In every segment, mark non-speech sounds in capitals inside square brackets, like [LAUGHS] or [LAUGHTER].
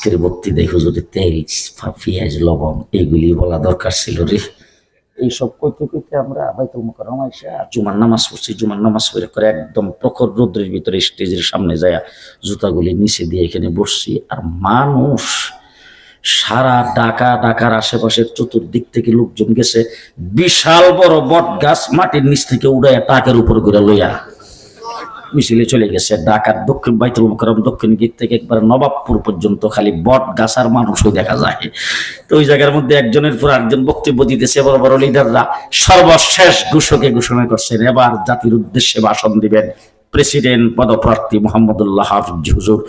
আজকের বক্তৃতায় হুজুরের তেল পেঁয়াজ, লবণ এগুলি বলা দরকার ছিল রে। এইসব কইতে কইতে আমরা বাইতুল মুকাররম আইসা জুমার নামাজ পড়ছি, জুমার নামাজ পড়ে করে একদম প্রখর রোদ্রের ভিতরে স্টেজের সামনে যায় জুতাগুলি নিচে দিয়ে এখানে বসছি। আর মানুষ সারা ঢাকা, ঢাকার আশেপাশের চতুর্দিক থেকে লোকজন গেছে, বিশাল বড় বট গাছ মাটির নিচ থেকে উড়াইয়া টাকের উপর করে লইয়া। মিছিলে চলে গেছে। ঢাকার দক্ষিণ বাইতুল মুকাররম দক্ষিণ গেট থেকে একবার নবাবপুর পর্যন্ত খালি বট গাছ আর মানুষও দেখা যায়। তো ওই জায়গার মধ্যে একজনের পর একজন বক্তব্য দিতেছে, বড় বড় লিডাররা। সর্বশেষ ঘোষকে ঘোষণা করছেন, এবার জাতির উদ্দেশ্যে ভাষণ দিবেন প্রেসিডেন্ট পদপ্রার্থী মোহাম্মদুল্লাহ হাফিজ হুজুর।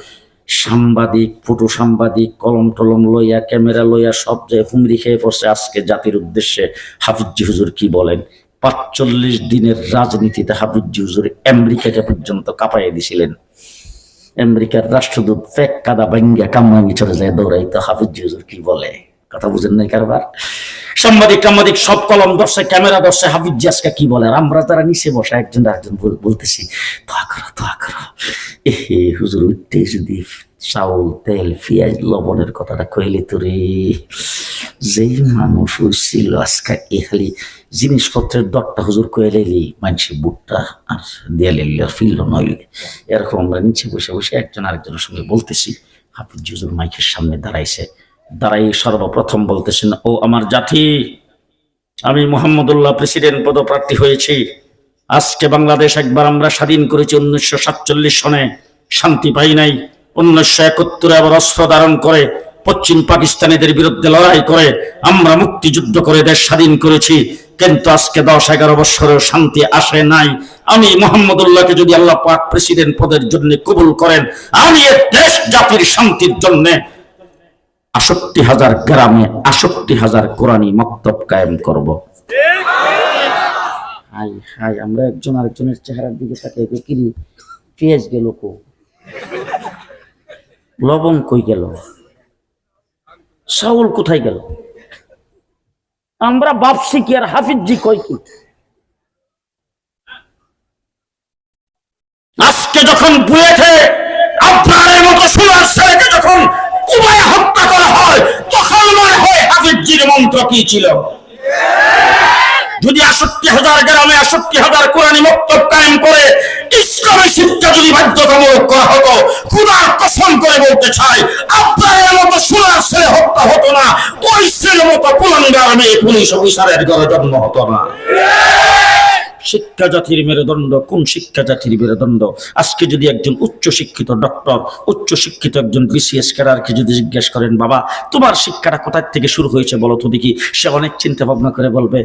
সাংবাদিক, ফটো সাংবাদিক, কলম টলম লইয়া, ক্যামেরা লইয়া সব জায়গায় হুমরি খেয়ে পড়ছে, আজকে জাতির উদ্দেশ্যে হাফিজি হুজুর কি বলেন? পাঁচচল্লিশ দিনের রাজনীতিতে হাফিজি হুজুর আমেরিকাকে পর্যন্ত কাঁপাইয়া দিছিলেন। আমেরিকার রাষ্ট্রদূত ফেক কাদা বাঙ্গা কামাঙ্গি চলে যায় দৌড়াইতো হাফিজি হুজুর কি বলে? কথা বুঝেন নাই কারবার? সাংবাদিক সাংবাদিক সব কলম ধরছে, ক্যামেরা ধরছে হাফিজি আজকে কি বলে? আমরা তারা নিচে বসে একজন একজন বলতেছি দোয়া করো দোয়া করো এ হুজুর উঠতে যদি চাউল, তেল, পেঁয়াজ, লবণের কথাটা কইলে তো রে যেই মানুষ হইছিল আজকে এ খালি জিনিসপত্রের দরটা হুজুর কইলেলি মানুষের বুটটা আর দেয়ালে ফিরল নইলে এরকম আমরা নিচে বসে বসে একজন আরেকজনের সঙ্গে বলতেছি, হাফিজ হুজুর মাইকের সামনে দাঁড়াইছে। দাঁড়াই সর্বপ্রথম বলতেছেন, ও আমার জাতি, আমি মোহাম্মদুল্লাহ প্রেসিডেন্ট পদপ্রার্থী হয়েছি। আজকে বাংলাদেশ একবার আমরা স্বাধীন করেছি উনিশশো সাতচল্লিশ সনে, শান্তি পাই নাই। উনিশশো একাত্তরে আবার অস্ত্র ধারণ করে পশ্চিম পাকিস্তানিদের বিরুদ্ধে লড়াই করে। আমরা মুক্তিযুদ্ধ করে দেশ স্বাধীন করেছি। কিন্তু আজকে দশ এগারো বছরেও শান্তি আসে নাই। আমি মোহাম্মদুল্লাহকে যদি আল্লাহ পাক প্রেসিডেন্ট পদের জন্য কবুল করেন, আমি দেশ জাতির শান্তির জন্য আষট্টি হাজার গ্রামে আষট্টি হাজার কোরআনী মক্তব কায়েম করব। হাই আমরা একজন আরেকজনের চেহারার দিকে পেঁয়াজ গেল কো লবণ কই গেল? সাউল কোথায় গেল? আমরা বাপসি কি আর হাফিজি কই কি? আজকে যখন বুয়েটে আপনার মতো সোনার ছেলেকে যখন কুমায় হত্যা করা হয়, তখন মনে হয় হাফিজির মন্ত্র কি ছিল? যদি আষট্টি হাজার গ্রামে আষট্টি হাজার কোরআনী মক্তব কায়েম করে ইসলামী শিক্ষা যদি বাধ্যতামূলক করা হতো, খুদার কসম করে বলতে চাই আপনার মতো সোনার ছেলে হত্যা হতো না, ওই ছেলে মতো কুলাঙ্গার মেয়ে পুলিশ অফিসারের ঘরে জন্ম হতো না। শিক্ষা জাতির মেরুদণ্ড? কোন শিক্ষা জাতির মেরুদণ্ড? আজকে যদি একজন উচ্চ শিক্ষিত ডক্টর উচ্চ শিক্ষিত একজন বিসিএস ক্যাডারকে যদি জিজ্ঞেস করেন, বাবা, তোমার শিক্ষাটা কোথায় থেকে শুরু হয়েছে বলো তো দেখি? সে অনেক চিন্তা ভাবনা করে বলবে,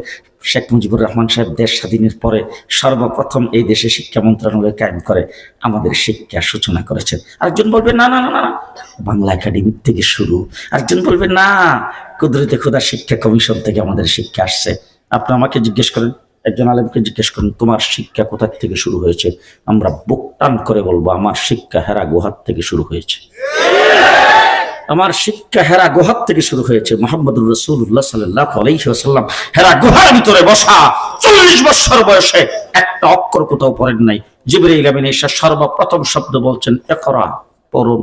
শেখ মুজিবুর রহমান সাহেব দেশ স্বাধীনের পরে সর্বপ্রথম এই দেশে শিক্ষা মন্ত্রণালয় কায়েম করে, আমাদের শিক্ষা সূচনা করেছেন আরেকজন বলবে, না না না না বাংলা একাডেমি থেকে শুরু। আরেকজন বলবে, না, কুদরতে খোদা শিক্ষা কমিশন থেকে আমাদের শিক্ষা আসছে। আপনি আমাকে জিজ্ঞেস করেন একজন আলেমকে জিজ্ঞেস করেন, তোমার শিক্ষা কোথা থেকে শুরু হয়েছে? আমরা বুক টান করে বলব, আমার শিক্ষা হেরা গুহার থেকে শুরু হয়েছে। আমার শিক্ষা হেরা গুহার থেকে শুরু হয়েছে। মোহাম্মদুর রসুল্লাহ সাল্লাহ আলাইসাল্লাম হেরা গুহার ভিতরে বসা চল্লিশ বছর বয়সে একটা অক্ষর কোথাও পড়েন নাই। জিবরাইল আমিন এসে সর্বপ্রথম শব্দ বলছেন একরা পড়ুন।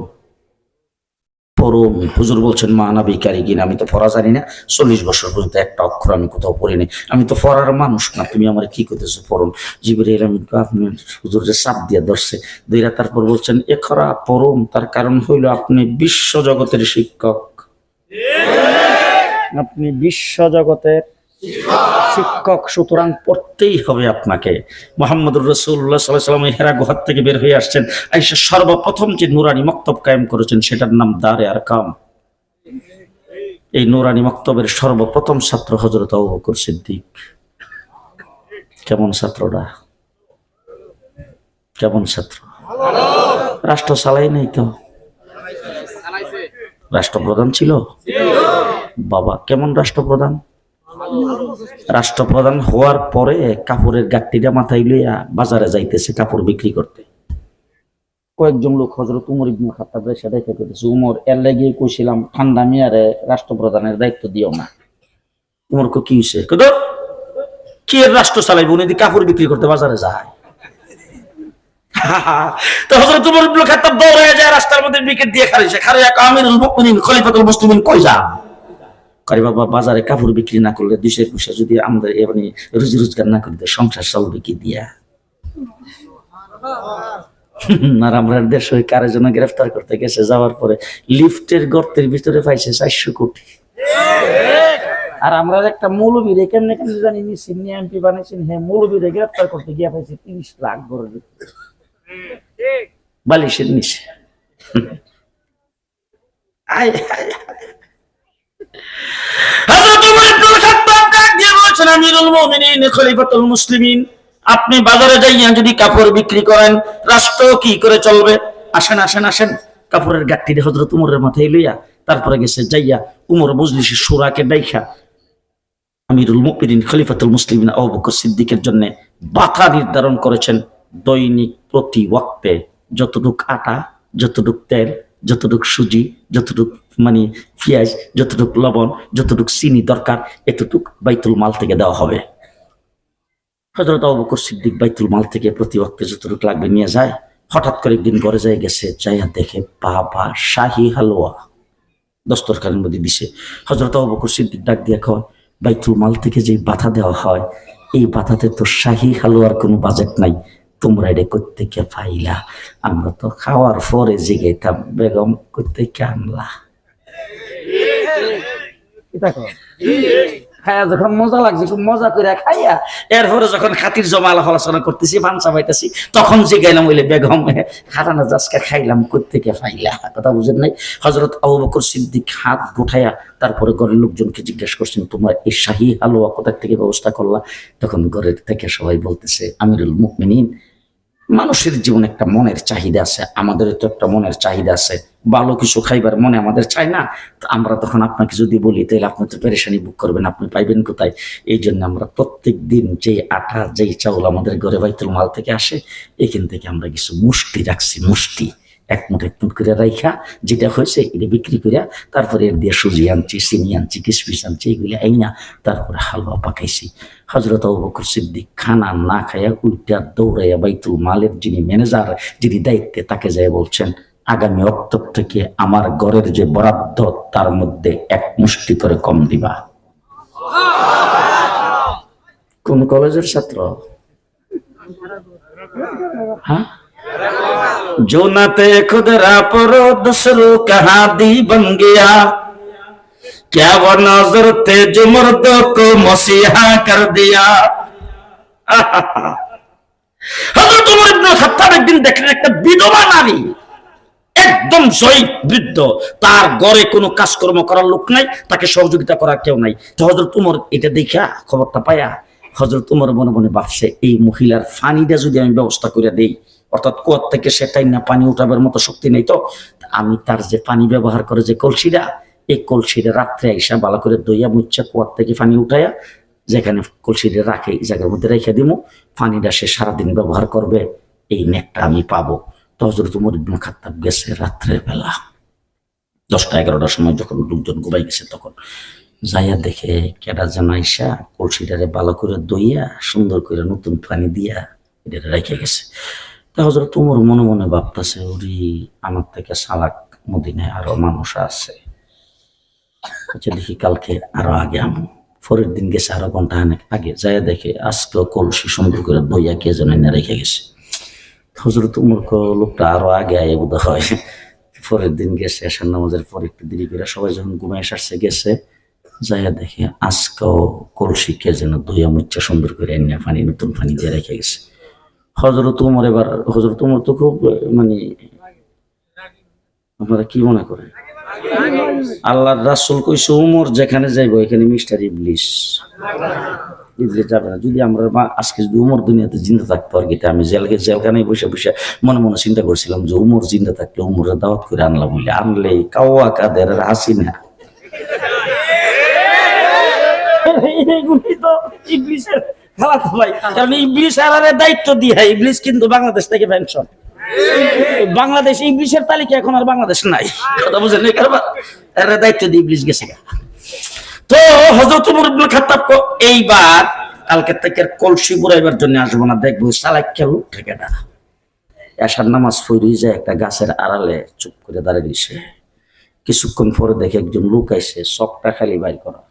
পড়ুন হুজুর বলছেন মা নাবি কারিগিন আমি তো ফরা জানি না। চল্লিশ বছর পর্যন্ত একটা অক্ষর আমি কোথাও পড়িনি। আমি তো ফরার মানুষ না তুমি আমার কি করতেছো পরম জীবের আমিন আপনি যে চাপ দিয়ে ধরছে। দুইরা তারপর বলছেন এখরা পরম তার কারণ হইল আপনি বিশ্ব জগতের শিক্ষক। আপনি বিশ্ব জগতের শিক্ষক, সুতরাং পড়তেই হবে আপনাকে। মোহাম্মদুর রসুল্লাহ সাল্লাহ সাল্লাম হেরা গুহার থেকে বের হয়ে আসছেন। আইসা সর্বপ্রথম যে নুরানি মক্তব কায়েম করেছেন, সেটার নাম দারে আর কাম এই নুরানি মক্তবের সর্বপ্রথম ছাত্র হজরত আবু বকর সিদ্দিক। কেমন ছাত্ররা কেমন ছাত্র? রাষ্ট্র চালাই নাই তো? রাষ্ট্রপ্রধান ছিল? বাবা, কেমন রাষ্ট্রপ্রধান? রাষ্ট্রপ্রধান হওয়ার পরে কাপড়ের গাঠটিটা মাথায় লইয়া বাজারে যাইতেছে কাপড় বিক্রি করতে। কয়েকজন লোক হজরত উমর ইবনে খাত্তাব এসে দেখে কইতেছে, উমর, এর লাগিয়ে কইছিলাম ঠান্ডা মিয়ারে রাষ্ট্রপ্রধানের দায়িত্ব দিও না। উমর কো কি হইছে কত কি রাষ্ট্র চালাইব? উনি যদি কাপড় বিক্রি করতে বাজারে যায়? [LAUGHS] তো রাস্তার মধ্যে উইকেট দিয়ে খারিছে খারিয়া মুমিনিন, খলিফাতুল মুসলিমিন কই যা করে বাবা বাজারে কাপড় বিক্রি না করলে দুইশের পয়সা যদি আমাদের এমনি রুজি রোজগার না করি সংসার চলবে কি দিয়া? [LAUGHS] আর আমরা দেশ ওই কারের জন্য গ্রেফতার করতে গেছে, যাওয়ার পরে লিফটের গর্তের ভিতরে পাইছে চারশো কোটি। আর আমরা একটা মৌলবীরে কেমনে কেমনে জানি নিচ্ছি নিয়ে এমপি বানিয়েছেন হ্যাঁ মৌলবীরে গ্রেফতার করতে গিয়ে পাইছে তিরিশ লাখ ঘরের ভিতরে। বালিশের নিচে। [LAUGHS] আয় আয়। আপনি বাজারে যাইয়া যদি কাপড় বিক্রি করেন রাষ্ট্র কি করে চলবে? আসেন আসেন আসেন, কাপড়ের গাঠটি হযরত উমরের মাথায় লইয়া, তারপরে গেছে যাইয়া উমর মজলিসে সুরাকে ডাইখা আমিরুল মুমিনিন, খলিফাতুল মুসলিমিন, আবু বকর সিদ্দিকের জন্য বাধা নির্ধারণ করেছেন দৈনিক প্রতি ওয়াক্তে, যতটুক আটা, যতটুক তেল যতটুক সুজি, যতটুক মানে পেঁয়াজ, যতটুক লবণ, যতটুক চিনি দরকার, এতটুক বাইতুল মাল থেকে দেওয়া হবে। হজরত আবু বকর সিদ্দিক বাইতুল মাল থেকে প্রতি ওয়াক্তে যতটুক লাগবে নিয়ে যায়। হঠাৎ করে একদিন ঘরে যায়, গেছে, যাইয়া দেখে, বাবা, শাহি হালুয়া। দস্তরখানের মধ্যে দিছে। হজরত আবু বকর সিদ্দিক ডাক দিয়ে কয়, বাইতুল মাল থেকে যে বাধা দেওয়া হয়, এই বাধাতে তো শাহি হালুয়ার কোনো বাজেট নাই। তোমরা এটা করতে কে পাইলা। আমরা তো খাওয়ার পরে জিগাইতাম, বেগম করতে কে আনলা। যখন মজা লাগছে মজা করে খাইয়া, এরপরে যখন জমা আলোচনা করতেছি তখন যে বেগম জাসকা খাইলাম ফাইলা কথা বুঝেন নাই? হাত তারপরে ঘরের লোকজনকে জিজ্ঞেস করছেন, তোমরা এই শাহী হালুয়া কোথা থেকে ব্যবস্থা করলা? তখন ঘরের থেকে সবাই বলতেছে, আমিরুল মুকমিনিন মানুষের জীবনে একটা মনের চাহিদা আছে আমাদের তো একটা মনের চাহিদা আছে। ভালো কিছু খাইবার মনে আমাদের চাই না, তো আমরা তখন আপনাকে যদি বলি, তাহলে আপনি তো পেরেশানি বুক করবেন, আপনি পাইবেন কোথায়? এই জন্য আমরা প্রত্যেক দিন যেই আটা, যেই চাউল আমাদের ঘরে বাইতুল মাল থেকে আসে, এখান থেকে আমরা কিছু মুষ্টি রাখছি, মুষ্টি। এক মুঠ এক মুঠ করে রাইখা, যেটা হয়েছে, এটা বিক্রি করিয়া তারপরে এর দিয়ে সুজি আনছি, চিনি আনছি, কিসমিস আনছি, এগুলি আইনা তারপরে হালুয়া পাকাইছি। হজরত আবু বকর সিদ্দিক খানা না খাইয়া উইটা দৌড়াইয়া বাইতুল মালের যিনি ম্যানেজার, যিনি দায়িত্বে তাকে যায় বলছেন, আগামী অক্টোবর থেকে আমার ঘরের যে বরাদ্দ, তার মধ্যে এক মুষ্টি করে কম দিবা। কোন কলেজের ছাত্র? হ্যাঁ? जो नाते खुद रापरो दूसरो कहा दी बन गया क्या वो नजर थे जो मर्दों को मसीहा कर दिया হযরত ওমর ইবনে খাত্তাব একদিন দেখলেন একটা বিধবা নারী একদম জয়ী বৃদ্ধ তার ঘরে কোনো কাজকর্ম করার লোক নাই তাকে সহযোগিতা করার কেউ নাই তো হজরত উমর এটা দেখা খবরটা পায়া হজরত উমর মনে মনে ভাবছে এই মহিলার ফানিটা যদি আমি ব্যবস্থা করে দেই অর্থাৎ কুয়ার থেকে সেটাই না পানি উঠাবার মতো শক্তি নেই তো। আমি তার যে পানি ব্যবহার করে যে কলসিটা, এই কলসিটা রাত্রে আইসা ভালো করে দইয়া মুচ্ছা কুয়ার থেকে পানি উঠাইয়া যেখানে কলসিটা রাখে জায়গার মধ্যে রেখে দিব পানিটা সে সারাদিন ব্যবহার করবে, এই নেকটা আমি পাবো। তো হজরত উমর ইবনে খাত্তাব গেছে রাত্রের বেলা। দশটা এগারোটার সময় যখন লোকজন ঘুমাই গেছে তখন যাইয়া দেখে কেডা যেন আইসা কলসিটারে ভালো করে দইয়া সুন্দর করে নতুন পানি দিয়া এটা রেখে গেছে। তা হজরত উমর মনে মনে ভাবতেছে ওরি আমার থেকে সালাক মদিনায় আরও মানুষ আছে। আচ্ছা দেখি কালকে আরও আগে আমু। পরের দিন গেছে আরও ঘণ্টা অনেক আগে যাইয়া দেখে আজকে কলসি সুন্দর করে দইয়া কে যেন এনে রেখে গেছে। হজরত উমর লোকটা আরও আগে আয় বোধ হয় পরের দিন গেছে আসার নামাজের পর একটু দেরি করে সবাই যখন ঘুমে এসে গেছে যাইয়া দেখে আজকেও কলসি কে যেন দইয়া মুচ্ছা সুন্দর করে এনে পানি, নতুন পানি দিয়ে রেখে গেছে। হজরত উমর এবার হজরত উমর তো খুব মানে আপনারা কি মনে করেন আল্লাহর রাসূল কইছে, উমর যেখানে যাইবো, এখানে মিস্টার ইবলিস। যাবে না, যদি আমরা আজকে যদি উমর দুনিয়াতে জিন্দা থাকতো আর কি আমি জেলকে, জেলখানায় বসে বসে মনে মনে চিন্তা করছিলাম যে উমর জিন্দা থাকলে উমরের দাওয়াত করে আনলাম বলে আনলে কাওয়া কাদের হাসি না [LAUGHS] ইবলিসের। আলারের দায়িত্ব দিয়ে কিন্তু বাংলাদেশ থেকে বাংলাদেশ ইংলিশের তালিকা এখন আর বাংলাদেশ নাই। দায়িত্ব দিয়ে ইংলিশ তো এইবার কলসি বুড়াইবার জন্য আসব না। দেখব সালাক খেলো থেকে না। এশার নামাজ পড়ি যায়, একটা গাছের আড়ালে চুপ করে দাঁড়িয়ে দিছে কিছুক্ষণ পরে দেখে একজন লোক আইসে চকটা খালি বাইর করা।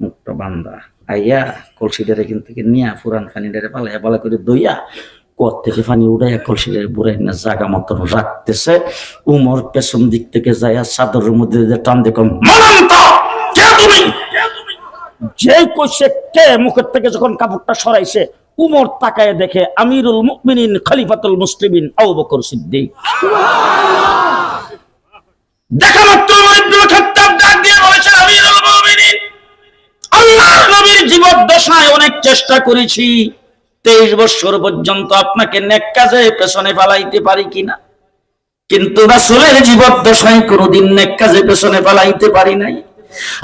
মুখটা বান্দা। আইয়া কলসিটারে কিন্তু থেকে নিয়া পুরান পানিটারে পালাইয়া পালা করে দইয়া কত থেকে পানি উড়াইয়া কলসিটারে বুড়াই না জাগা মতন রাখতেছে। উমর পেছন দিক থেকে যাইয়া চাদরের মধ্যে টান দেখুন তুমি? যে কইছে কে মুখের থেকে যখন কাপড়টা সরাইছে উমর তাকায় দেখে আমিরুল মুকমিনিন খলিফাতুল মুসলিমিন আবু বকর সিদ্দিক। দেখা মাত্র ডাক দিয়ে নবীর জীবদ্দশায় অনেক চেষ্টা করেছি। তেইশ বছর পর্যন্ত আপনাকে নেক কাজে পেছনে ফালাইতে পারি কিনা? কিন্তু রাসূলের জীবদ্দশায় কোনোদিন নেক কাজে পেছনে ফালাইতে পারি নাই।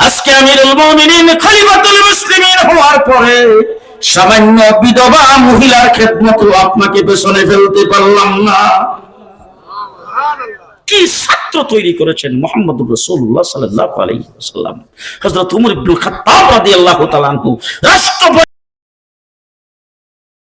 আজকে আমিরুল মুমিনিন খলিফাতুল মুসলিমিন হওয়ার পরে সামান্য বিধবা মহিলার খেদমত আপনাকে পেছনে ফেলতে পারলাম না। কি ছাত্র তৈরি করেছেন মোহাম্মদ রসুল্লাহ সাল্লাহ আলাইহি হজরত উমর ইবুল খাতাব রাজি আল্লাহ আনহু রাষ্ট্র